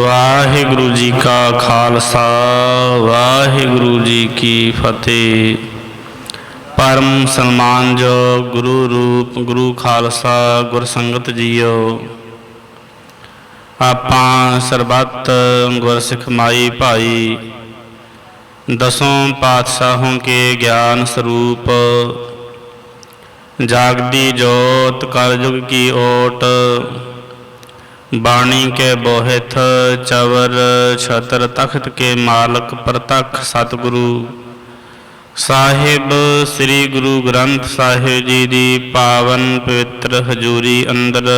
ਵਾਹਿਗੁਰੂ ਜੀ ਕਾ ਖਾਲਸਾ, ਵਾਹਿਗੁਰੂ ਜੀ ਕੀ ਫਤਿਹ। ਪਰਮ ਸਨਮਾਨਯੋਗ ਗੁਰੂ ਰੂਪ, ਗੁਰੂ ਖਾਲਸਾ, ਗੁਰ ਸੰਗਤ ਜੀਓ। ਆਪਾਂ ਸਰਬੱਤ ਗੁਰਸਿੱਖ ਮਾਈ ਭਾਈ, ਦਸੋਂ ਪਾਤਸ਼ਾਹੋਂ ਕੇ ਗਿਆਨ ਸਰੂਪ, ਜਾਗਦੀ ਜੋਤ, ਕਲਯੁਗ ਕੀ ਓਟ ਬਾਣੀ ਕੇ ਬੋਹਿਥ ਚਵਰ ਛਤਰ ਤਖਤ ਕੇ ਮਾਲਕ ਪ੍ਰਤਖ ਸਤਿਗੁਰੂ। ਸਾਹਿਬ ਸ੍ਰੀ ਗੁਰੂ ਗ੍ਰੰਥ ਸਾਹਿਬ ਜੀ ਦੀ ਪਾਵਨ ਪਵਿੱਤਰ ਹਜ਼ੂਰੀ ਅੰਦਰ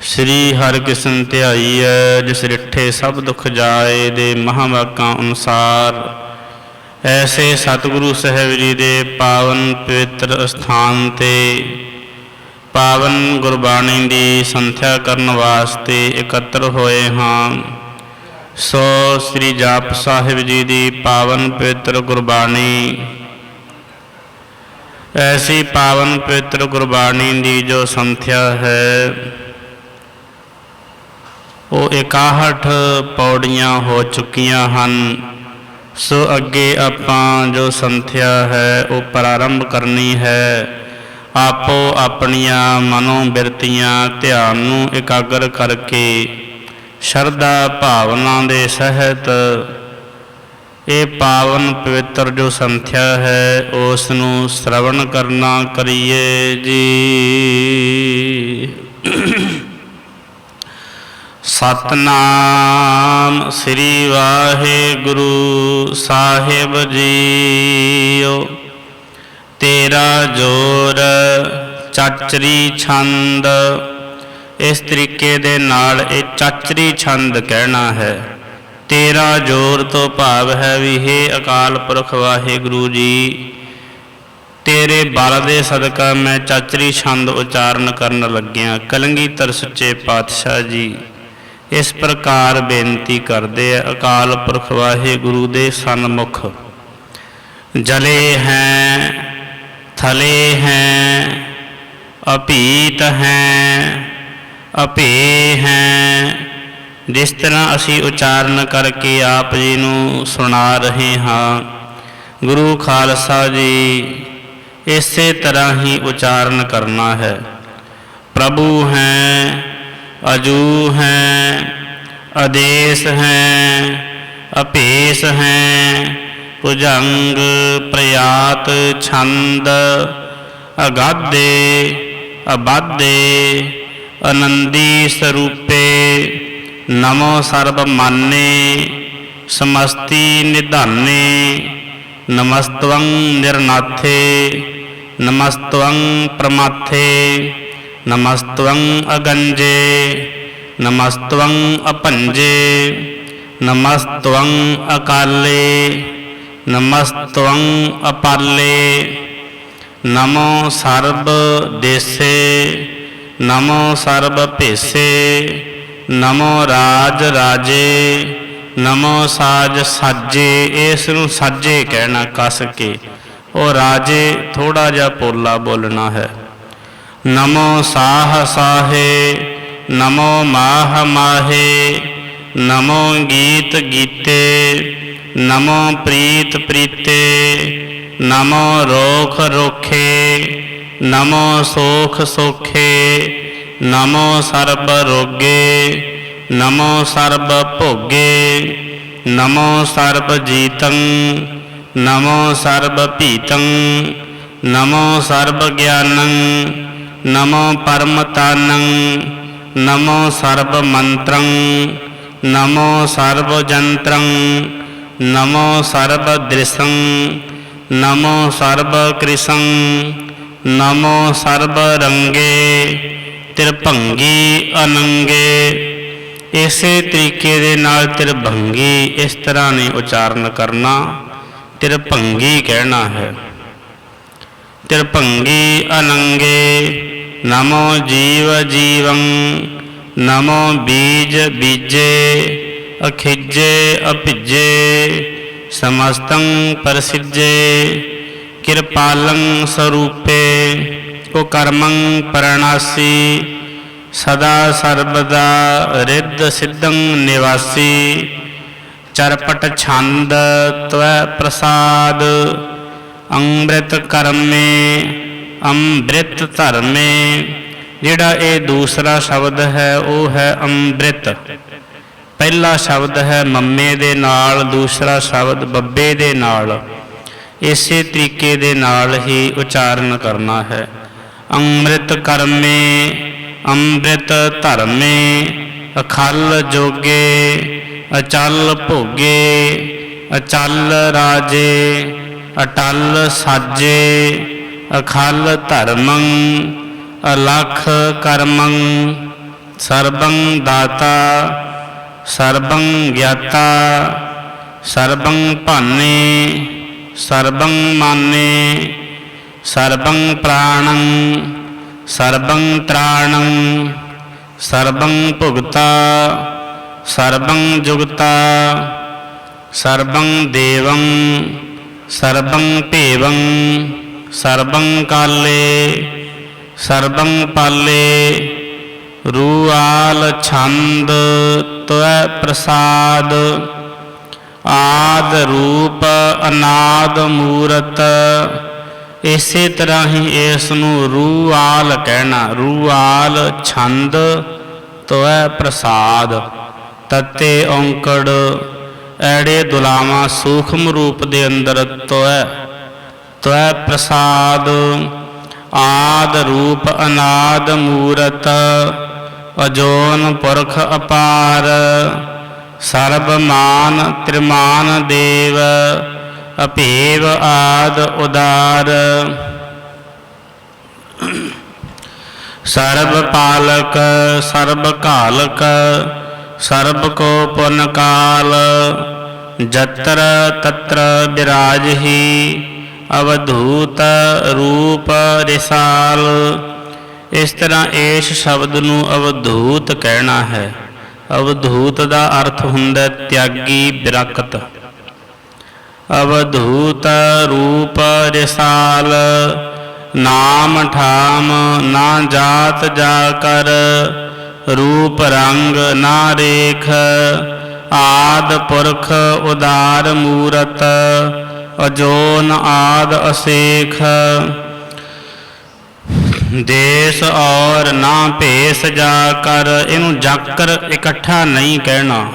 ਸ੍ਰੀ ਹਰਿਕ੍ਰਿਸ਼ਨ ਧਿਆਈ ਹੈ, ਜਿਸ ਰਿੱਠੇ ਸਭ ਦੁੱਖ ਜਾਏ ਦੇ ਮਹਾਵਾਕਾਂ ਅਨੁਸਾਰ। ਐਸੇ ਸਤਿਗੁਰੂ ਸਾਹਿਬ ਜੀ ਦੇ ਪਾਵਨ ਪਵਿੱਤਰ ਸਥਾਨ ਤੇ ਪਾਵਨ ਗੁਰਬਾਣੀ ਦੀ ਸੰਥਿਆ ਕਰਨ ਵਾਸਤੇ ਇਕੱਤਰ ਹੋਏ ਹਾਂ। ਸੋ ਸ੍ਰੀ ਜਾਪ ਸਾਹਿਬ ਜੀ ਦੀ ਪਾਵਨ ਪਵਿੱਤਰ ਗੁਰਬਾਣੀ। ਐਸੀ ਪਾਵਨ ਪਵਿੱਤਰ ਗੁਰਬਾਣੀ ਦੀ ਜੋ ਸੰਥਿਆ ਹੈ, ਉਹ 61 ਪੌੜੀਆਂ ਹੋ ਚੁੱਕੀਆਂ ਹਨ। ਸੋ ਅੱਗੇ ਆਪਾਂ ਜੋ ਸੰਥਿਆ ਹੈ, ਉਹ ਪ੍ਰਾਰੰਭ ਕਰਨੀ ਹੈ। ਆਪੋ ਆਪਣੀਆਂ ਮਨੋ ਬਿਰਤੀਆਂ ਧਿਆਨ ਨੂੰ ਇਕਾਗਰ ਕਰਕੇ ਸ਼ਰਧਾ ਭਾਵਨਾ ਦੇ ਸਹਿਤ ਇਹ ਪਾਵਨ ਪਵਿੱਤਰ ਜੋ ਸੰਥਿਆ ਹੈ ਉਸ ਨੂੰ ਸ਼ਰਵਣ ਕਰਨਾ ਕਰੀਏ ਜੀ। ਸਤਨਾਮ ਸ੍ਰੀ ਵਾਹਿਗੁਰੂ ਸਾਹਿਬ ਜੀਓ। ਤੇਰਾ ਜੋਰ ਚਾਚਰੀ ਛੰਦ। ਇਸ ਤਰੀਕੇ ਦੇ ਨਾਲ ਇਹ ਚਾਚਰੀ ਛੰਦ ਕਹਿਣਾ ਹੈ। ਤੇਰਾ ਜੋਰ ਤੋਂ ਭਾਵ ਹੈ ਵੀ हे ਅਕਾਲ ਪੁਰਖ ਵਾਹਿਗੁਰੂ ਜੀ, ਤੇਰੇ ਬਲ ਦੇ ਸਦਕਾ ਮੈਂ ਚਾਚਰੀ ਛੰਦ ਉਚਾਰਨ ਕਰਨ ਲੱਗਿਆ ਕਲੰਗੀਧਰ ਸੱਚੇ ਪਾਤਸ਼ਾਹ ਜੀ। ਇਸ ਪ੍ਰਕਾਰ ਬੇਨਤੀ ਕਰਦੇ ਆ ਅਕਾਲ ਪੁਰਖ ਵਾਹਿਗੁਰੂ ਦੇ ਸਨਮੁਖ। ਜਲੇ ਹੈ ਥਲੇ ਹੈ ਅਪੀਤ ਹੈ ਅਪੇ ਹੈ, ਜਿਸ ਤਰ੍ਹਾਂ ਅਸੀਂ ਉਚਾਰਨ ਕਰਕੇ ਆਪ ਜੀ ਨੂੰ ਸੁਣਾ ਰਹੇ ਹਾਂ, ਗੁਰੂ ਖਾਲਸਾ ਜੀ, ਇਸੇ ਤਰ੍ਹਾਂ ਹੀ ਉਚਾਰਨ ਕਰਨਾ ਹੈ। ਪ੍ਰਭੂ ਹੈ, ਅਜੂ ਹੈ ਆਦੇਸ਼ ਹੈ, ਅਪੇਸ ਹੈ ਭੁਜੰਗ ਪ੍ਰਯਾਤ ਛੰਦ ਅਗਾਧੇ ਅਬਾਦੇ ਆਨੰਦੀ ਸਰੂਪੇ, ਨਮੋ ਸਰਬ ਮਾਨੇ, ਸਮਸਤੀ ਨਿਧਾਨੇ, ਨਮਸਤਵੰ ਨਿਰਨਾਥੇ, ਨਮਸਤਵੰ ਪ੍ਰਮਾਥੇ, ਨਮਸਤਵੰ ਅਗੰਜੇ, ਨਮਸਤਵੰ ਅਪੰਜੇ, ਨਮਸਤਵੰ ਅਕਾਲੇ। ਨਮਸਤਵੰ ਅਪਾਲੇ, ਨਮੋ ਸਰਬ ਦੇਸੇ, ਨਮੋ ਸਰਬ ਭੇਸੇ, ਨਮੋ ਰਾਜ ਰਾਜੇ, ਨਮੋ ਸਾਜ ਸਾਜੇ, ਇਸ ਨੂੰ ਸਾਜੇ ਕਹਿਣਾ ਕਸ ਕੇ। ਉਹ ਰਾਜੇ, ਥੋੜਾ ਜਿਹਾ ਪੋਲਾ ਬੋਲਣਾ ਹੈ। ਨਮੋ ਸਾਹ ਸਾਹੇ, ਨਮੋ ਮਾਹ ਮਾਹੇ, ਨਮੋ ਗੀਤ ਗੀਤੇ ਨਮੋ ਪ੍ਰੀਤ ਪ੍ਰੀਤੇ, ਨਮੋ ਰੋਖ ਰੋਖੇ, ਨਮੋ ਸੋਖ ਸੋਖੇ, ਨਮੋ ਸਰਬ ਰੋਗੇ, ਨਮੋ ਸਰਬ ਭੋਗੇ, ਨਮੋ ਸਰਬ ਜੀਤੰ, ਨਮੋ ਸਰਬ ਭੀਤੰ, ਨਮੋ ਸਰਬ ਗਿਆਨੰ, ਨਮੋ ਪਰਮ ਤਾਨੰ, ਨਮੋ ਸਰਬ ਮੰਤਰੰ, ਨਮੋ ਸਰਬ ਜੰਤਰੰ ਨਮੋ ਸਰਬ ਦ੍ਰਿਸ਼ੰ ਨਮੋ ਸਰਬ ਕ੍ਰਿਸ਼ੰ ਨਮੋ ਸਰਬ ਰੰਗੇ ਤਿਰਭੰਗੀ ਅਨੰਗੇ ਇਸੇ ਤਰੀਕੇ ਦੇ ਨਾਲ ਤ੍ਰਿਭੰਗੀ ਇਸ ਤਰ੍ਹਾਂ ਨੇ ਉਚਾਰਨ ਕਰਨਾ ਤਿਰਭੰਗੀ ਕਹਿਣਾ ਹੈ ਤਿਰਭੰਗੀ ਅਨੰਗੇ ਨਮੋ ਜੀਵ ਜੀਵੰ ਨਮੋ ਬੀਜ ਬੀਜੇ ਅਖਿਜੇ ਅਭਿਜੇ ਸਮਸਤੰ ਪ੍ਰਸਿੱਜੇ, ਕਿਰਪਾਲੰ ਸਰੂਪੇ ਕੋ ਕਰਮੰ ਪਰਣਾਸੀ, ਸਦਾ ਸਰਬਦਾ ਰਿੱਧ ਸਿद्धੰ ਨਿਵਾਸੀ, ਚਰਪਟ ਛੰਦ ਤਵੈ ਪ੍ਰਸਾਦ, ਅੰਮ੍ਰਿਤ ਕਰਮੇ, ਅੰਮ੍ਰਿਤ ਧਰਮੇ, ਜਿਹੜਾ ਇਹ ਦੂਸਰਾ ਸ਼ਬਦ ਹੈ, ਉਹ ਹੈ ਅੰਮ੍ਰਿਤ। ਪਹਿਲਾ ਸ਼ਬਦ ਹੈ ਮੰਮੇ ਦੇ ਨਾਲ, ਦੂਸਰਾ ਸ਼ਬਦ ਬੱਬੇ ਦੇ ਨਾਲ। ਇਸੇ ਤਰੀਕੇ ਦੇ ਨਾਲ ਹੀ ਉਚਾਰਨ ਕਰਨਾ ਹੈ। ਅੰਮ੍ਰਿਤ ਕਰਮੇ, ਅੰਮ੍ਰਿਤ ਧਰਮੇ, ਅਖਲ ਜੋਗੇ, ਅਚਲ ਭੋਗੇ, ਅਚਲ ਰਾਜੇ, ਅਟਲ ਸਾਜੇ, ਅਖਲ ਧਰਮੰ, ਅਲਖ ਕਰਮੰ, ਸਰਬੰ ਦਾਤਾ ਸਰਬੰ ਗਿਆਤਾ, ਸਰਬੰ ਭਾਨੇ, ਸਰਬੰ ਮਾਨੇ, ਸਰਬੰ ਪ੍ਰਾਣੰ, ਸਰਬੰ ਤ੍ਰਾਣੰ, ਸਰਬੰ ਭੁਗਤਾ, ਸਰਬੰ ਜੁਗਤਾ, ਸਰਬੰ ਦੇਵੰ, ਸਰਬੰ ਭੇਵੰ, ਸਰਬੰ ਕਾਲੇ, ਸਰਬੰ ਪਾਲੇ, ਰੂਆਲ ਛੰਦ ਤਵੈ ਪ੍ਰਸਾਦ ਆਦ ਰੂਪ ਅਨਾਦ ਮੂਰਤ। ਇਸੇ ਤਰ੍ਹਾਂ ਹੀ ਇਸ ਨੂੰ ਰੂਆਲ ਕਹਿਣਾ, ਰੂਆਲ ਛੰਦ ਤਵੈ ਪ੍ਰਸਾਦ। ਤਤੇ ਔਂਕੜ, ਐੜੇ ਦੁਲਾਵਾਂ ਸੂਖਮ ਰੂਪ ਦੇ ਅੰਦਰ ਤਵੈ ਤਵੈ ਪ੍ਰਸਾਦ, ਆਦ ਰੂਪ ਅਨਾਦ ਮੂਰਤ। ਅਜੋਨ ਪੁਰਖ ਅਪਾਰ, ਸਰਬ ਮਾਨ ਤ੍ਰਿਮਾਨ ਦੇਵ ਅਭੇਵ ਆਦ ਉਦਾਰ। ਸਰਬ ਪਾਲਕ, ਸਰਬ ਘਾਲਕ, ਸਰਬ ਕੋ ਪੁਨ ਕਾਲ, ਜਤਰ ਤਤਰ ਬਿਰਾਜਹੀ, ਅਵਧੂਤ ਰੂਪ ਰਿਸਾਲ। ਇਸ ਤਰ੍ਹਾਂ ਇਸ ਸ਼ਬਦ ਨੂੰ ਅਵਧੂਤ ਕਹਿਣਾ ਹੈ। ਅਵਧੂਤ ਦਾ ਅਰਥ ਹੁੰਦਾ ਤਿਆਗੀ ਬਿਰਕਤ ਅਵਧੂਤ ਰੂਪ ਰਿਸਾਲ, ਨਾਮ ਠਾਮ ਨਾ ਜਾਤ ਜਾ ਕਰ, ਰੂਪ ਰੰਗ ਨਾ ਰੇਖ, ਆਦ ਪੁਰਖ ਉਦਾਰ ਮੂਰਤ, ਅਜੋਨ ਆਦ ਅਸੇਖ। ਦੇਸ ਔਰ ਨਾ ਭੇਸ ਜਾ ਕਰ, ਇਹਨੂੰ ਜਾਕਰ ਇਕੱਠਾ ਨਹੀਂ ਕਹਿਣਾ।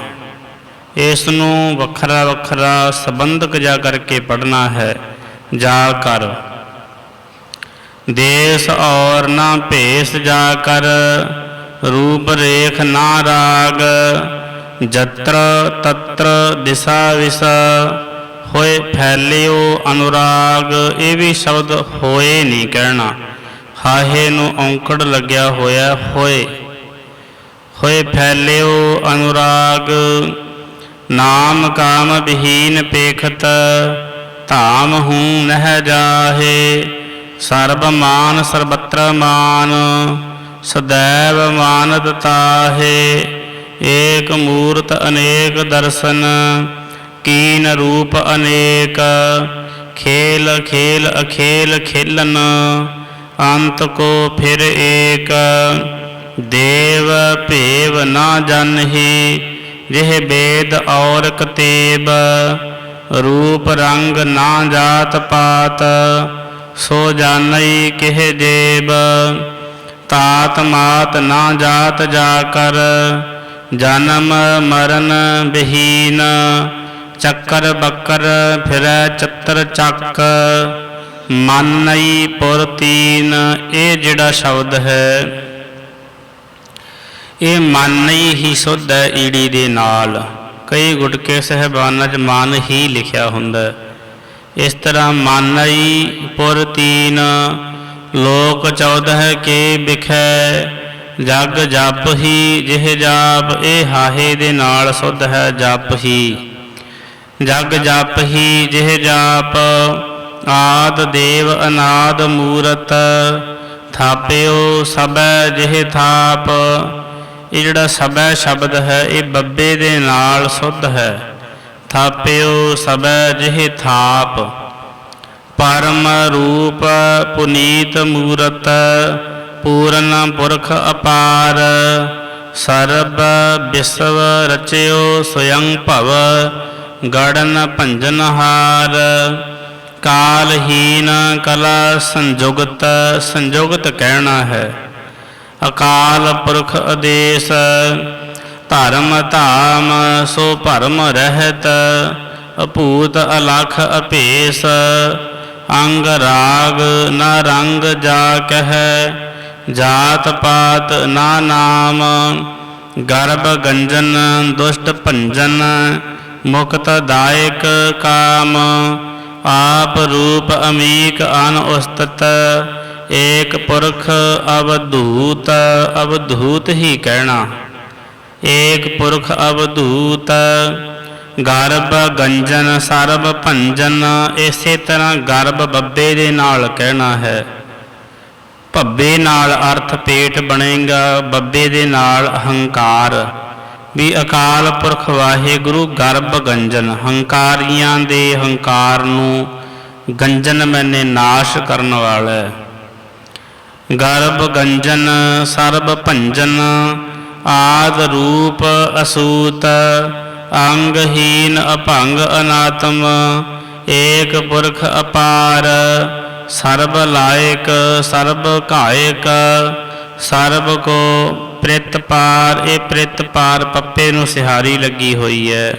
ਇਸ ਨੂੰ ਵੱਖਰਾ ਵੱਖਰਾ ਸੰਬੰਧਕ ਜਾ ਕਰਕੇ ਪੜਨਾ ਹੈ, ਜਾ ਕਰ। ਦੇਸ ਔਰ ਨਾ ਭੇਸ ਜਾ ਕਰ, ਰੂਪ ਰੇਖ ਨਾ ਰਾਗ, ਜਤਰ ਤਤਰ ਦਿਸਾ ਵਿਸ਼ਾ, ਹੋਏ ਫੈਲਿਓ ਅਨੁਰਾਗ, ਇਹ ਵੀ ਸ਼ਬਦ ਹੋਏ ਨਹੀਂ ਕਹਿਣਾ। ਹਾਹੇ ਨੂੰ ਔਂਕੜ ਲੱਗਿਆ ਹੋਇਆ ਹੋਏ ਹੋਏ ਫੈਲਿਓ ਅਨੁਰਾਗ, ਨਾਮ ਕਾਮ ਵਿਹੀਨ ਪੇਖਤ, ਧਾਮ ਹੂੰ ਨਹਿ ਜਾਹੇ, ਸਰਬ ਮਾਨ ਸਰਬਤਰ ਮਾਨ, ਸਦੈਵ ਮਾਨਤ ਤਾਹੇ, ਏਕ ਮੂਰਤ ਅਨੇਕ ਦਰਸ਼ਨ, ਕੀਨ ਰੂਪ ਅਨੇਕ, ਖੇਲ ਖੇਲ ਅਖੇਲ ਖੇਲਨ। ਅੰਤ ਕੋ ਫਿਰ ਏਕ, ਦੇਵ ਭੇਵ ਨਾ ਜਨਹੀ, ਜਿਹ ਬੇਦ ਔਰ ਕਤੇਬ, ਰੂਪ ਰੰਗ ਨਾ ਜਾਤ ਪਾਤ, ਸੋ ਜਾਣਈ ਕਿਹ ਦੇਵ ਤਾਤ ਮਾਤ ਨਾ ਜਾਤ ਜਾ ਕਰ, ਜਨਮ ਮਰਨ ਬਹੀਨ ਚੱਕਰ ਬੱਕਰ ਫਿਰੈ ਚਤਰ ਚੱਕ ਮਨਈ ਪੁਰਤੀਨ ਇਹ ਜਿਹੜਾ ਸ਼ਬਦ ਹੈ, ਇਹ ਮਨਈ ਹੀ ਸੁਧ ਹੈ ਈੜੀ ਦੇ ਨਾਲ। ਕਈ ਗੁਟਕੇ ਸਹਿਬਾਨਾਂ 'ਚ ਮਨ ਹੀ ਲਿਖਿਆ ਹੁੰਦਾ ਇਸ ਤਰ੍ਹਾਂ ਮਾਨਈ ਪੁਰਤੀਨ ਲੋਕ 14 ਕੇ ਵਿਖੈ, ਜਗ ਜਪ ਹੀ ਜਿਹ ਜਾਪ, ਇਹ ਹਾਹੇ ਦੇ ਨਾਲ ਸੁਧ ਹੈ ਜਪ ਹੀ। ਜਗ ਜਪ ਹੀ ਜਿਹ ਜਾਪ ਆਦ ਦੇਵ ਅਨਾਦ ਮੂਰਤ, ਥਾਪਿਓ ਸਭੈ ਜਿਹੇ ਥਾਪ। ਇਹ ਜਿਹੜਾ ਸਬੈ ਸ਼ਬਦ ਹੈ, ਇਹ ਬੱਬੇ ਦੇ ਨਾਲ ਸੁਧ ਹੈ। ਥਾਪਿਓ ਸਭੈ ਜਿਹੇ ਥਾਪ। ਪਰਮ ਰੂਪ ਪੁਨੀਤ ਮੂਰਤ, ਪੂਰਨ ਪੁਰਖ ਅਪਾਰ। ਸਰਬ ਵਿਸਵ ਰਚਿਓ ਸਯੰ ਭਵ, ਗੜਨ ਭੰਜਨ ਹਾਰ। ਕਾਲਹੀਨ ਕਲਾ ਸੰਜੁਗਤ ਸੰਜੁਗਤ ਕਹਿਣਾ ਹੈ। ਅਕਾਲ ਪੁਰਖ ਆਦੇਸ਼, ਧਰਮ ਧਾਮ ਸੋ ਭਰਮ ਰਹਿਤ, ਅਭੂਤ ਅਲਖ ਅਪੇਸ਼ ਅੰਗ ਰਾਗ ਨਾ ਰੰਗ ਜਾ ਕਹਿ, ਜਾਤ ਪਾਤ ਨਾ ਨਾਮ, ਗਰਭ ਗੰਜਨ ਦੁਸ਼ਟ ਭੰਜਨ, ਮੁਕਤ ਦਾਇਕ ਕਾਮ ਆਪ ਰੂਪ ਅਮੀਕ ਅਨ ਉਸਤਤ, ਏਕ ਪੁਰਖ ਅਵਧੂਤ ਅਵਧੂਤ ਹੀ ਕਹਿਣਾ। ਏਕ ਪੁਰਖ ਅਵਧੂਤ, ਗਰਭ ਗੰਜਨ, ਸਰਬ ਭੰਜਨ, ਇਸੇ ਤਰ੍ਹਾਂ ਗਰਭ ਬੱਬੇ ਦੇ ਨਾਲ ਕਹਿਣਾ ਹੈ। ਭੱਬੇ ਨਾਲ ਅਰਥ ਪੇਟ ਬਣੇਗਾ, ਬੱਬੇ ਦੇ ਨਾਲ ਅਹੰਕਾਰ। ਵੀ ਅਕਾਲ ਪੁਰਖ ਵਾਹਿਗੁਰੂ ਗਰਭ ਗੰਜਨ, ਹੰਕਾਰੀਆਂ ਦੇ ਹੰਕਾਰ ਨੂੰ ਗੰਜਨ ਮੈਨੇ ਨਾਸ਼ ਕਰਨ ਵਾਲਾ ਗਰਭ ਗੰਜਨ, ਸਰਬ ਭੰਜਨ, ਆਦ ਰੂਪ ਅਸੂਤ, ਅੰਗਹੀਨ ਅਭੰਗ ਅਨਾਤਮ, ਏਕ ਪੁਰਖ ਅਪਾਰ, ਸਰਬ ਲਾਇਕ, ਸਰਬ ਘਾਇਕ, ਸਰਬ ਕੋ ਪ੍ਰਿਤ ਪਾਰ, ਇਹ ਪ੍ਰਿਤ ਪਾਰ ਪੱਪੇ ਨੂੰ ਸਿਹਾਰੀ ਲੱਗੀ ਹੋਈ ਹੈ।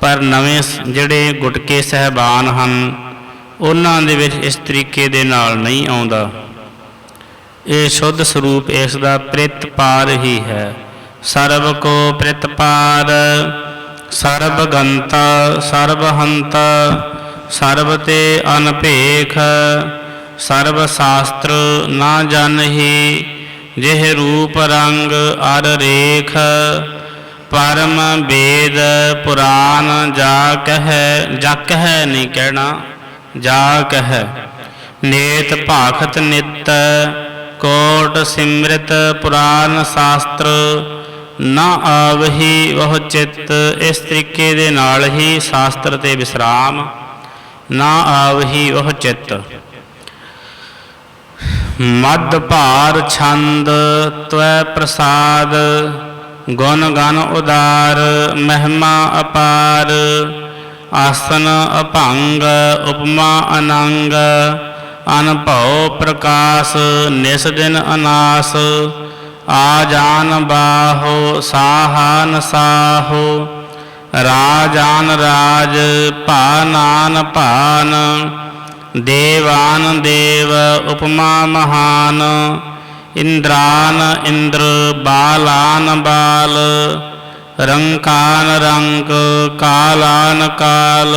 ਪਰ ਨਵੇਂ ਜਿਹੜੇ ਗੁਟਕੇ ਸਹਿਬਾਨ ਹਨ, ਉਹਨਾਂ ਦੇ ਵਿੱਚ ਇਸ ਤਰੀਕੇ ਦੇ ਨਾਲ ਨਹੀਂ ਆਉਂਦਾ। ਇਹ ਸ਼ੁੱਧ ਸਰੂਪ ਇਸ ਦਾ ਪ੍ਰਿਤ ਪਾਰ ਹੀ ਹੈ। ਸਰਬ ਕੋ ਪ੍ਰਿਤ ਪਾਰ, ਸਰਬ ਗੰਤਾ, ਸਰਬ ਹੰਤਾ, ਸਰਬ ਤੇ ਅਨਭੇਖ, ਸਰਬ ਸ਼ਾਸਤਰ ਨਾ ਜਾਣਹੀ ਜਿਹ ਰੂਪ ਰੰਗ ਅਰ ਰੇਖ, ਪਰਮ ਵੇਦ ਪੁਰਾਨ ਜਾ ਕਹੈ ਜਾ ਕਹੈ ਨਹੀਂ ਕਹਿਣਾ, ਜਾ ਕਹੈ। ਨੇਤ ਭਾਖਤ ਨਿਤ, ਕੋਟ ਸਿਮਰਤ ਪੁਰਾਨ ਸ਼ਾਸਤਰ, ਨਾ ਆਵਹੀ ਉਹ ਚਿੱਤ, ਇਸ ਤਰੀਕੇ ਦੇ ਨਾਲ ਹੀ ਸ਼ਾਸਤਰ ਤੇ ਵਿਸਰਾਮ, ਨਾ ਆਵਹੀ ਉਹ ਚਿੱਤ। ਮਦ ਭਾਰ ਛੰਦ, ਤਵੈ ਪ੍ਰਸਾਦ, ਗੁਣ ਗਨ ਉਦਾਰ, ਮਹਿਮਾ ਅਪਾਰ, ਆਸਨ ਅਭੰਗ, ਉਪਮਾ ਅਨੰਗ, ਅਨਭਉ ਪ੍ਰਕਾਸ਼, ਨਿਸ ਦਿਨ ਅਨਾਸ, ਆ ਜਾਨ ਬਾਹੋ ਸਾਹਾਨ ਸਾਹੋ ਰਾਜਾਨ ਰਾਜ ਭਾਨਾਨ ਭਾਨ ਦੇਵਾਨ ਦੇਵ ਉਪਮਾ ਮਹਾਨ, ਇੰਦਰਾਨ ਇੰਦਰ ਬਾਲਾਨ ਬਾਲ ਰੰਕਾਨ ਰੰਕ ਕਾਲਾਨ ਕਾਲ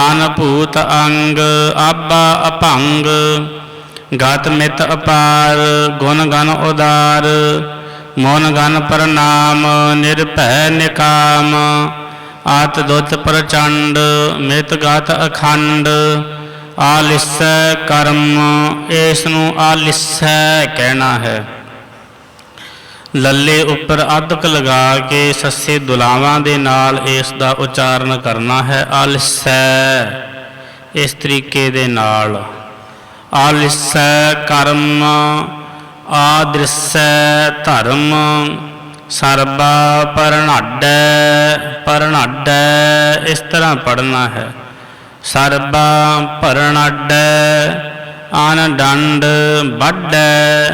ਅਨਭੂਤ ਅੰਗ ਆਬਾ ਅਭੰਗ, ਗਤ ਮਿਤ ਅਪਾਰ, ਗੁਣ ਗਨ ਉਦਾਰ, ਮੋਨ ਗਨ ਪ੍ਰਣਾਮ, ਨਿਰਭੈ ਨਿਕਾਮ ਆਤ ਦੁਤ ਪ੍ਰਚੰਡ, ਮਿਤ ਗਤ ਅਖੰਡ ਆਲਿਸੈ ਕਰਮ ਇਸ ਨੂੰ ਆਲਿਸੈ ਕਹਿਣਾ ਹੈ। ਲੱਲੇ ਉੱਪਰ ਅਦਕ ਲਗਾ ਕੇ ਸੱਸੇ ਦੁਲਾਵਾਂ ਦੇ ਨਾਲ ਇਸ ਦਾ ਉਚਾਰਨ ਕਰਨਾ ਹੈ, ਆਲਿਸੈ, ਇਸ ਤਰੀਕੇ ਦੇ ਨਾਲ। ਆਲਿਸੈ ਕਰਮ, ਆਦ੍ਰਿਸੈ ਧਰਮ, ਸਰਬਾ ਪਰਣਾਡੈ ਪਰਣਾਡੈ, ਇਸ ਤਰ੍ਹਾਂ ਪੜਨਾ ਹੈ। ਸਰਬਾ ਪਰਣਾਡੈ ਆਨ ਡੰਡ ਵੱਡੈ,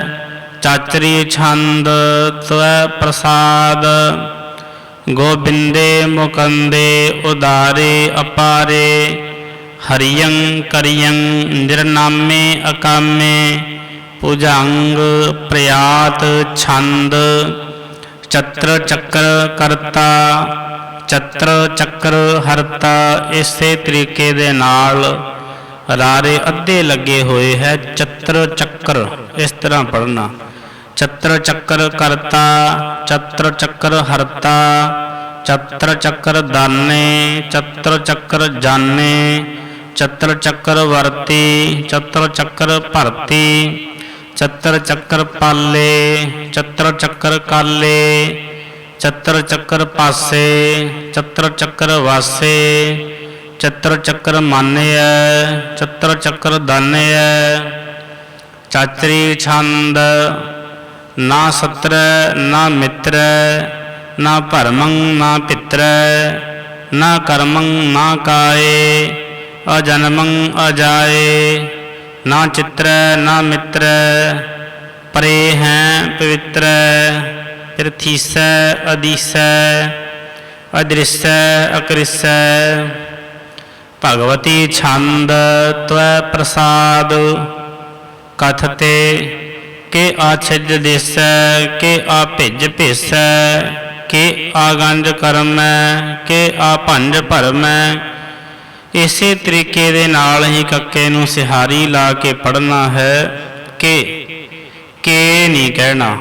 ਚਾਚਰੀ ਛੰਦ ਤਵੈ ਪ੍ਰਸਾਦ। ਗੋਬਿੰਦੇ ਮੁਕੰਦੇ ਉਦਾਰੇ ਅਪਾਰੇ ਹਰਿਯੰ ਕਰਿਯੰ ਨਿਰਨਾਮੇ ਅਕਾਮੇ, ਭੁਜੰਗ ਪ੍ਰਯਾਤ ਛੰਦ, ਚਤਰ ਚੱਕਰ ਕਰਤਾ। ਚਤਰ ਚੱਕਰ ਹਰਤਾ, ਇਸੇ ਤਰੀਕੇ ਦੇ ਨਾਲ ਰਾਰੇ ਅੱਧੇ ਲੱਗੇ ਹੋਏ ਹੈ। ਚਤਰ ਚੱਕਰ, ਇਸ ਤਰ੍ਹਾਂ ਪੜਨਾ ਚਤਰ ਚੱਕਰ ਕਰਤਾ, ਚਤਰ ਚੱਕਰ ਹਰਤਾ, ਚਤਰ ਚੱਕਰ ਦਾਨੇ, ਚਤਰ ਚੱਕਰ ਜਾਣੇ ਚਤਰ ਚੱਕਰ ਵਰਤੀ, ਚਤਰ ਚੱਕਰ ਭਰਤੀ, ਚਤਰ ਚੱਕਰ ਪਾਲੇ, ਚਤਰ ਚੱਕਰ ਕਾਲੇ ਚਤਰ ਚੱਕਰ ਪਾਸੇ, ਚਤਰ ਚੱਕਰ ਵਾਸੇ, ਚਤਰ ਚੱਕਰ ਮਾਨਿਐ ਚਤਰ ਚੱਕਰ ਦਾਨਿਐ ਚਾਤਰੀ ਛੰਦ, ਨਾ ਸਤਰ, ਨਾ ਮਿੱਤਰ, ਨਾ ਭਰਮੰ, ਨਾ ਪਿਤਰ, ਨਾ ਕਰਮੰ, ਨਾ ਕਾਏ, ਅਜਨਮੰ ਅਜਾਏ। ਨਾ ਚਿਤਰ, ਨਾ ਮਿੱਤਰ, ਪਰੇ ਹੈ ਪਵਿੱਤਰ। ਪ੍ਰਥੀਸੈ ਅਦੀਸੈ ਅਦ੍ਰਿਸੈ, ਅਕ੍ਰਿਸੈ। ਭਗਵਤੀ ਛੰਦ ਤਵੈ ਪ੍ਰਸਾਦ। ਕਥਤੇ, ਕੇ ਆਛਜ ਦੇਸੈ, ਕੇ ਆ ਭਿਜ ਭੇਸੈ, ਕੇ ਆਗੰਜ ਕਰਮੈ, ਕੇ ਆ ਭੰਜ ਭਰਮੈ। ਇਸੇ ਤਰੀਕੇ ਦੇ ਨਾਲ ਹੀ ਕੱਕੇ ਨੂੰ ਸਿਹਾਰੀ ਲਾ ਕੇ ਪੜਨਾ ਹੈ, ਕਿ, ਕੇ ਨਹੀਂ ਕਹਿਣਾ।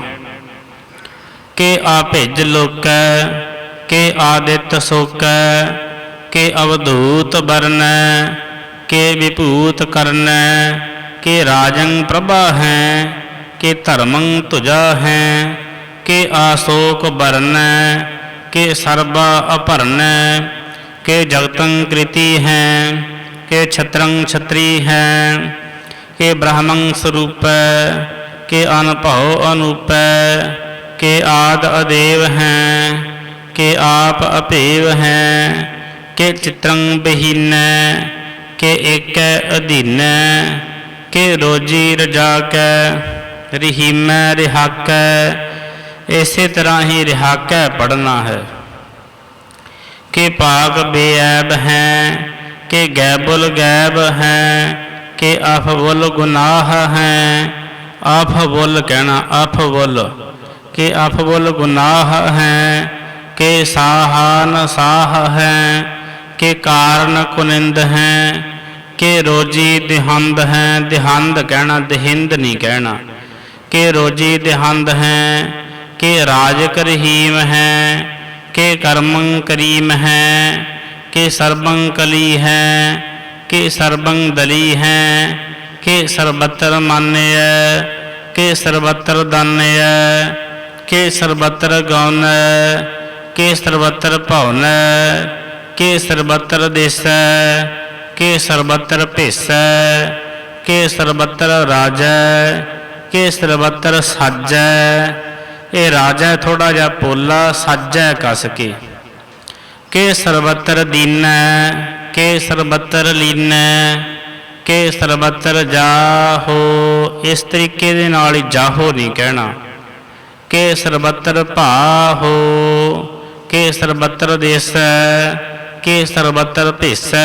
ਕੇ ਆ ਭਿਜ ਲੋਕੈ, ਕੇ ਆਦਿਤ ਸੋਕੈ, ਕੇ ਅਵਧੂਤ ਬਰਨੈ ਕੇ ਵਿਭੂਤ ਕਰਨੈ, ਕੇ ਰਾਜੰ ਪ੍ਰਭਾ ਹੈ, ਕੇ ਧਰਮੰ ਤੁਜਾ ਹੈ, ਕਿ ਆਸੋਕ ਬਰਨੈ ਕੇ ਸਰਬਾ ਅਪਰਨੈ, ਕੇ ਜਗਤੰ ਕ੍ਰਿਤੀ ਹੈ, ਕਿ ਛਤਰੰ ਛਤਰੀ ਹੈ, ਕਿ ਬ੍ਰਹਮੰ ਸਰੂਪੈ, ਕਿ ਅਨਭਉ ਅਨੂਪੈ ਕਿ ਆਦ ਅਦੇਵ ਹੈ, ਕਿ ਆਪ ਅਭੇਵ ਹੈ, ਕਿ ਚਿਤਰੰ ਬਹੀਨੈ, ਕਿ ਏਕੈ ਅਧੀਨੈ, ਕਿ ਰੋਜੀ ਰਜਾਕੈ, ਰਹੀਮੈ ਰਿਹਾਕੈ, ਇਸੇ ਤਰ੍ਹਾਂ ਹੀ ਰਿਹਾਕੈ ਪੜਨਾ ਹੈ। ਕਿ ਪਾਕ ਬੇਐਬ ਹੈ, ਕਿ ਗੈਬੁਲ ਗੈਬ ਹੈ, ਕਿ ਅਫਵੁਲ ਗੁਨਾਹ ਹੈ, ਅਫਵੁਲ ਕਹਿਣਾ ਅਫਵੁਲ। ਕਿ ਅਫਵੁਲ ਗੁਨਾਹ ਹੈ, ਕਿ ਸਾਹਾਨ ਸਾਹ ਹੈ, ਕਿ ਕਾਰਨ ਕੁਨਿੰਦ ਹੈ, ਕਿ ਰੋਜੀ ਦਿਹੰਦ ਹੈ, ਦਿਹੰਦ ਕਹਿਣਾ ਦਿਹਿੰਦ ਨਹੀਂ ਕਹਿਣਾ, ਕਿ ਰੋਜੀ ਦਿਹੰਦ ਹੈ, ਕਿ ਰਾਜਕ ਰਹੀਮ ਹੈ, ਕਿ ਕਰਮੰ ਕਰੀਮ ਹੈ, ਕਿ ਸਰਬੰ ਕਲੀ ਹੈ, ਕਿ ਸਰਬੰ ਦਲੀ ਹੈ, ਕਿ ਸਰਬਤਰ ਮਾਨਿਐ, ਕਿ ਸਰਬਤਰ ਦਾਨਿਐ ਕਿ ਸਰਬਤਰ ਗਾਉਨੈ, ਕਿ ਸਰਬਤਰ ਭਉਨੈ, ਕਿ ਸਰਬਤਰ ਦੇਸੈ, ਕਿ ਸਰਬਤਰ ਭੇਸੈ, ਕਿ ਸਰਬਤਰ ਰਾਜੈ, ਕਿ ਸਰਬਤਰ ਸਾਜੈ। ਇਹ ਰਾਜਾ ਥੋੜਾ ਜਿਹਾ ਪੋਲਾ, ਸਾਜੈ ਕਸ ਕੇ। ਕਿ ਸਰਬਤਰ ਦੀਨੈ, ਕਿ ਸਰਬਤਰ ਲੀਨੈ, ਕੇ ਸਰਬਤਰ ਜਾਹੋ। ਇਸ ਤਰੀਕੇ ਦੇ ਨਾਲ ਹੀ ਜਾਹੋ ਨਹੀਂ ਕਹਿਣਾ। ਕਿ ਸਰਬਤਰ ਭਾਹੋ ਕੇ ਸਰਬਤਰ ਦੇਸੈ ਕੇ ਸਰਬੱਤਰ ਭੇਸੈ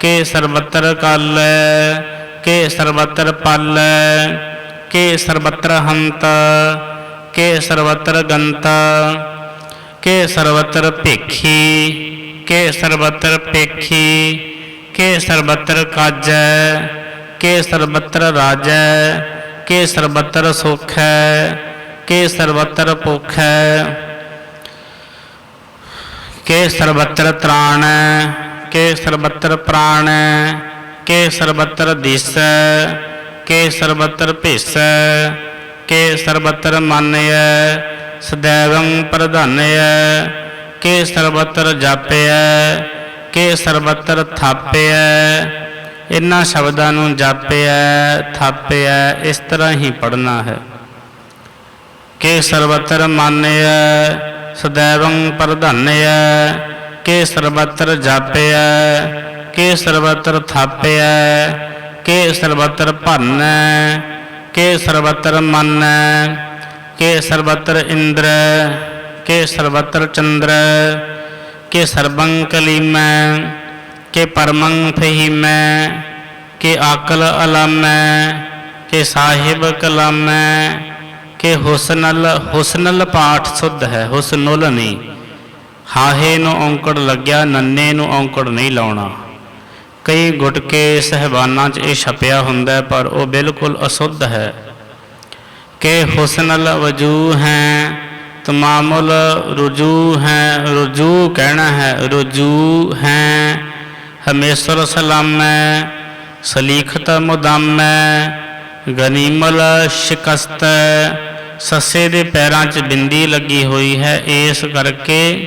ਕੇ ਸਰਬੱਤਰ ਕਾਲੈ ਕੇ ਸਰਬਤਰ ਪਾਲੈ ਕੇ ਸਰਬਤਰ ਹੰਤ ਕੇ ਸਰਬਤਰ ਗੰਤ ਕੇ ਸਰਬਤਰ ਭੇਖੀ ਕੇ ਸਰਬਤਰ ਪੇਖੀ ਕੇ ਸਰਬਤਰ ਕਾਜੈ ਕੇ ਸਰਬਤਰ ਰਾਜੈ ਕਿ ਸਰਬਤਰ ਸੁਖੈ ਕਿ ਸਰਬਤਰ ਭੁਖੈ, ਕਿ ਸਰਬਤਰ ਤ੍ਰਾਣੈ, ਕਿ ਸਰਬਤਰ ਹੈ ਕਿ ਸਰਬਤਰ ਦਿਸੈ, ਕਿ ਸਰਬਤਰ ਭੇਸੈ, ਕਿ ਸਰਬਤਰ ਮਾਨਿਐ ਸदैवੰ ਪ੍ਰਧਾਨਿਐ, ਕਿ ਸਰਬਤਰ ਜਾਪਿਐ, ਕਿ ਸਰਬਤਰ ਥਾਪਿਐ, ਇਨ੍ਹਾਂ ਸ਼ਬਦਾਂ ਨੂੰ ਜਾਪਿਆ ਥਾਪਿਆ ਇਸ ਤਰ੍ਹਾਂ ਹੀ ਪੜਨਾ ਹੈ। ਕੇ ਸਰਬਤਰ ਮਾਨਿਐ ਸदैवੰ ਪ੍ਰਧਾਨਿਐ, ਕਿ ਸਰਬਤਰ ਜਾਪਿਐ, ਕਿ ਸਰਬਤਰ ਥਾਪਿਐ, ਕਿ ਸਰਬਤਰ ਭੰਨੈ, ਕਿ ਸਰਬਤਰ ਮੰਨੈ, ਕਿ ਸਰਬਤਰ ਇੰਦਰ, ਕਿ ਸਰਬਤਰ ਚੰਦਰ, ਕਿ ਸਰਬੰ ਕਲੀਮੈ, ਕਿ ਪਰਮੰ ਫਹੀਮੈ ਕਿ ਆਕਲ ਅਲਮੈ, ਕੇ ਸਾਹਿਬ ਕਲਾਮੈ ਕਿ ਹੁਸਨਲ ਹੁਸਨਲ ਪਾਠ ਸੁਧ ਹੈ ਹੁਸਨੁਲ ਨਹੀਂ। ਹਾਹੇ ਨੂੰ ਔਂਕੜ ਲੱਗਿਆ, ਨੰਨੇ ਨੂੰ ਔਂਕੜ ਨਹੀਂ ਲਾਉਣਾ। ਕਈ ਗੁਟਕੇ ਸਹਿਬਾਨਾਂ 'ਚ ਇਹ ਛਪਿਆ ਹੁੰਦਾ ਪਰ ਉਹ ਬਿਲਕੁਲ ਅਸੁੱਧ ਹੈ। ਕਿ ਹੁਸਨਲ ਵਜੂ ਹੈ, ਤਮਾਮੁਲ ਰੁਜੂ ਹੈ, ਰੁਜੂ ਕਹਿਣਾ ਹੈ, ਰੁਜੂ ਹੈ। ਹਮੇਸ਼ਰ ਸਲਾਮੈ, ਸਲੀਖਤ ਮੁਦਮੈ ਗਨੀਮਲ ਸ਼ਿਕਸਤ ਸੱਸੇ ਦੇ ਪੈਰਾਂ 'ਚ ਬਿੰਦੀ ਲੱਗੀ ਹੋਈ ਹੈ, ਇਸ ਕਰਕੇ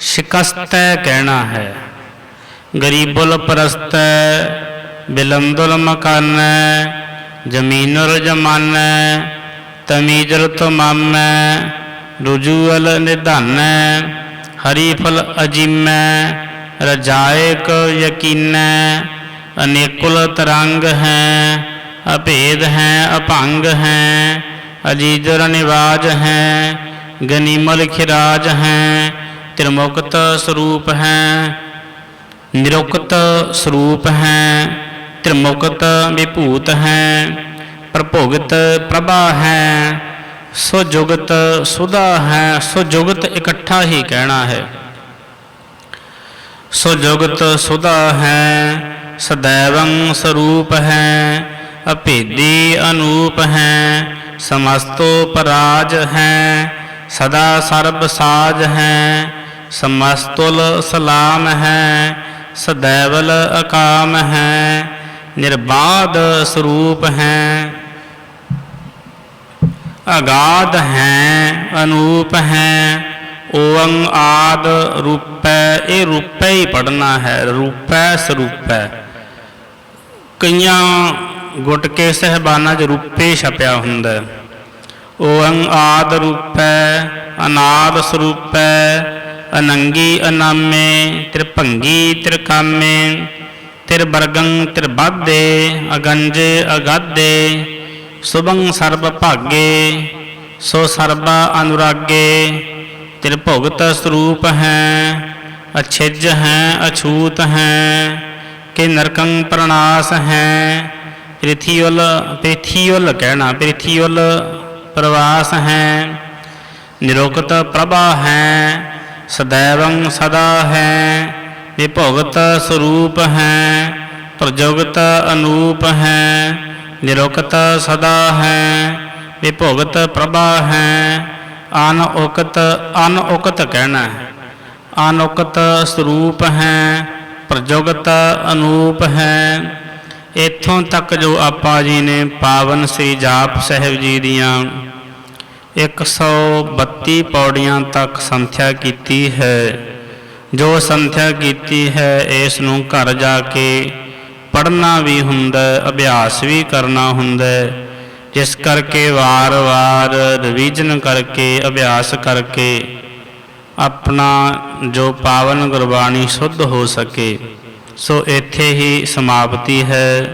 ਸ਼ਿਕਸਤ ਕਹਿਣਾ ਹੈ। ਗਰੀਬੁਲ ਪਰਸਤ ਬਿਲੰਦੁਲ ਮਕਾਨ ਜਮੀਨੁਰ ਜ਼ਮਾਨ ਤਮੀਜਰ ਤਮਾਮ, ਰੁਜੂਅਲ ਨਿਧਾਨੈ, ਹਰੀਫਲ ਅਜੀਮੈ, ਰਜਾਇਕ ਯਕੀਨੈ, ਅਨੇਕੁਲ ਤਰੰਗ ਹੈ। ਅਭੇਦ ਹੈ, ਅਭੰਗ ਹੈ ਅਜੀਜਰ ਨਿਵਾਜ ਹੈ ਗਨੀਮਲ ਖਿਰਾਜ ਹੈ, ਤ੍ਰਿਮੁਕਤ ਸਰੂਪ ਹੈ, ਨਿਰੁਕਤ ਸਰੂਪ ਹੈ, ਤ੍ਰਿਮੁਕਤ ਵਿਭੂਤ ਹੈ, ਪ੍ਰਭੋਗਤ ਪ੍ਰਭਾ ਹੈ ਸੋ ਜੁਗਤ ਸੁਦਾ ਹੈ ਸੋ ਜੁਗਤ ਇਕੱਠਾ ਹੀ ਕਹਿਣਾ ਹੈ। ਸੋ ਜੁਗਤ ਸੁਦਾ ਹੈ, ਸਦੈਵੰ ਸਰੂਪ ਹੈ ਅਭੇਦੀ ਅਨੂਪ ਹੈ, ਸਮਸਤੋ ਪਰਾਜ ਹੈ, ਸਦਾ ਸਰਬ ਸਾਜ ਹੈ, ਸਮਸਤੁਲ ਸਲਾਮ ਹੈ ਸदैवਲ ਅਕਾਮ ਹੈ, ਨਿਰਬਾਧ ਸਰੂਪ ਹੈ। ਅਗਾਧ ਹੈ, ਅਨੂਪ ਹੈ ਓੰ ਆਦ ਰੂਪੈ, ਇਹ ਰੂਪੈ ਹੀ ਪੜਨਾ ਹੈ, ਰੂਪੈ ਸਰੂਪੈ। ਕਈਆਂ ਗੁਟਕੇ ਸਹਿਬਾਨਾਂ 'ਚ ਰੂਪੇ ਛਪਿਆ ਹੁੰਦਾ ਹੈ। ਓੰ ਆਦ ਰੂਪੈ, ਅਨਾਦ ਸਰੂਪੈ, ਅਨੰਗੀ ਅਨਾਮੇ ਤ੍ਰਿਭੰਗੀ ਤ੍ਰਿਕਾਮੇ ਤਿਰ ਬਰਗੰ ਤਿਰ ਅਗੰਜੇ ਅਗਾਧੇ, ਸੁਭੰ ਸਰਬ ਭਾਗੇ, ਸੋ ਸਰਬਾ ਅਨੁਰਾਗੇ, ਤਿਰ ਭੁਗਤ ਸਰੂਪ ਹੈ, ਅਛਿਜ ਹੈ, ਅਛੂਤ ਹੈ, ਕਿ ਨਰਕੰ ਪ੍ਰਣਾਸ ਹੈ ਪ੍ਰਿਥੀਉਲ ਪ੍ਰਿਥੀਉਲ ਕਹਿਣਾ ਪ੍ਰਿਥੀਉਲ ਪ੍ਰਵਾਸ ਹੈ, ਨਿਰੋਕਤ ਪ੍ਰਭਾ ਹੈ ਸदैवੰ ਸਦਾ ਹੈ, ਵਿਭੁਗਤ ਸਰੂਪ ਹੈ ਪ੍ਰਜੋਗਤ ਅਨੂਪ ਹੈ, ਨਿਰੋਕਤ ਸਦਾ ਹੈ, ਵਿਭੁਗਤ ਪ੍ਰਭਾ ਹੈ, ਅਨਉਕਤ ਅਨਉਕਤ ਕਹਿਣਾ ਹੈ। ਅਨੁਕਤ ਸਰੂਪ ਹੈ ਪ੍ਰਜੋਗਤ ਅਨੂਪ ਹੈ ਇੱਥੋਂ ਤੱਕ ਜੋ ਆਪਾ ਜੀ ਨੇ ਪਾਵਨ ਸ੍ਰੀ ਜਾਪ ਸਾਹਿਬ ਜੀ ਦੀਆਂ 132 ਪੌੜੀਆਂ ਤੱਕ ਸੰਥਿਆ ਕੀਤੀ ਹੈ। ਜੋ ਸੰਥਿਆ ਕੀਤੀ ਹੈ, ਇਸ ਨੂੰ ਘਰ ਜਾ ਕੇ ਪੜ੍ਹਨਾ ਵੀ ਹੁੰਦਾ ਅਭਿਆਸ ਵੀ ਕਰਨਾ ਹੁੰਦਾ ਜਿਸ ਕਰਕੇ ਵਾਰ-ਵਾਰ ਰਿਵੀਜ਼ਨ ਕਰਕੇ, ਅਭਿਆਸ ਕਰਕੇ ਆਪਣਾ ਜੋ ਪਾਵਨ ਗੁਰਬਾਣੀ ਸ਼ੁੱਧ ਹੋ ਸਕੇ। ਸੋ ਇੱਥੇ ਹੀ ਸਮਾਪਤੀ ਹੈ।